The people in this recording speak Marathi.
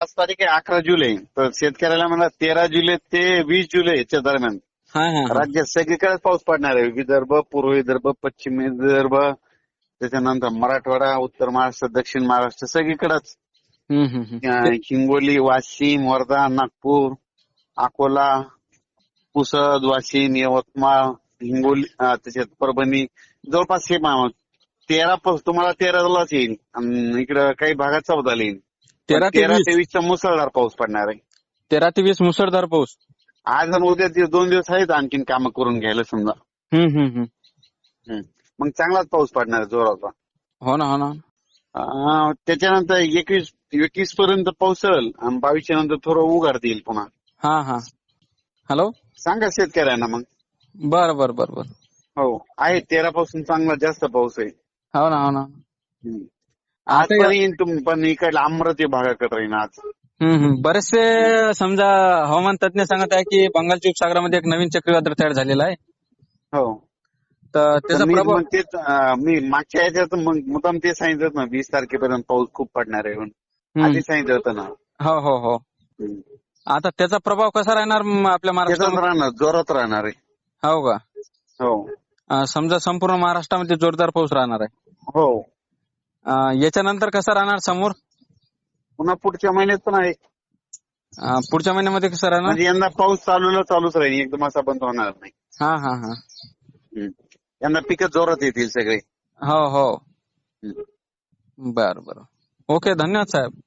पाच तारीख आहे अकरा जुलै. तर शेतकऱ्याला मला तेरा जुलै ते वीस जुलैच्या दरम्यान. हा हा हा. राज्यात सगळीकडेच पाऊस पडणार आहे. विदर्भ पूर्व विदर्भ पश्चिम विदर्भ त्याच्यानंतर मराठवाडा उत्तर महाराष्ट्र दक्षिण महाराष्ट्र सगळीकडेच. हम्म, हम्म, हम्म. अं, हिंगोली वाशिम वर्धा नागपूर अकोला पुसद वाशिम यवतमाळ हिंगोली अं, त्याच्यात परभणी. जवळपास हे मा- तेरा पासून तुम्हाला तेरालाच येईल. इकडं काही भागात चौदाला येईल. तेरा ते तेरा वीस. ते वीसचा मुसळधार पाऊस पडणार आहे. तेरा ते वीस मुसळधार पाऊस. आज आणि उद्या ते दोन दिवस आहेत आणखीन कामं करून घ्यायला समजा. हम्म, हम्म, हम्म. हम्म. मग चांगलाच पाऊस पडणार आहे जोराचा. हो ना हो ना. अं, त्याच्यानंतर एकवीस एकवीस पर्यंत पावसळ आणि बावीसच्या नंतर थोडं उघाड देईल पुन्हा. हा हा. हॅलो? सांगा शेतकऱ्यांना मग. बर बर बर बर. हो आहे तेरा पासून चांगला जास्त पाऊस आहे. हो ना हो ना. हम्म. आता आज पण येईन पण इकडला अमरावती भागाकडे राहीन आज. बरेचसे समजा हवामान तज्ञ सांगत आहे की बंगालच्या उपसागरामध्ये एक नवीन चक्रीवादळ तयार झालेलं आहे. हो. तर त्याचा मी प्रभाव मग तेच अं, मी मागच्या याच्यात मग मुद्दाम ते सांगितलं ना वीस तारखेपर्यंत पाऊस खूप पडणार आहे म्हणून. हम्म. आधी सांगितलं होतं ना. हो हो हो. हम्म. आता त्याचा प्रभाव कसा राहणार म, आपल्या त्याचाच महाराष्ट्रामध्ये राहणार जोरात राहणार आहे. हो का? हो. अं, समजा संपूर्ण महाराष्ट्रामध्ये जोरदार पाऊस राहणार आहे. हो. याच्यानंतर कसा राहणार समोर? पुन्हा पुढच्या महिन्यात पण आहे. अं, पुढच्या महिन्यामध्ये कसं राहणार? म्हणजे यंदा पाऊस चालूला चालूच राहील एकदम असा बंद होणार नाही. हा हा हा. हम्म. यंदा पिकं जोरात येतील सगळे. हो हो. हम्म. बर बर. ओके धन्यवाद साहेब.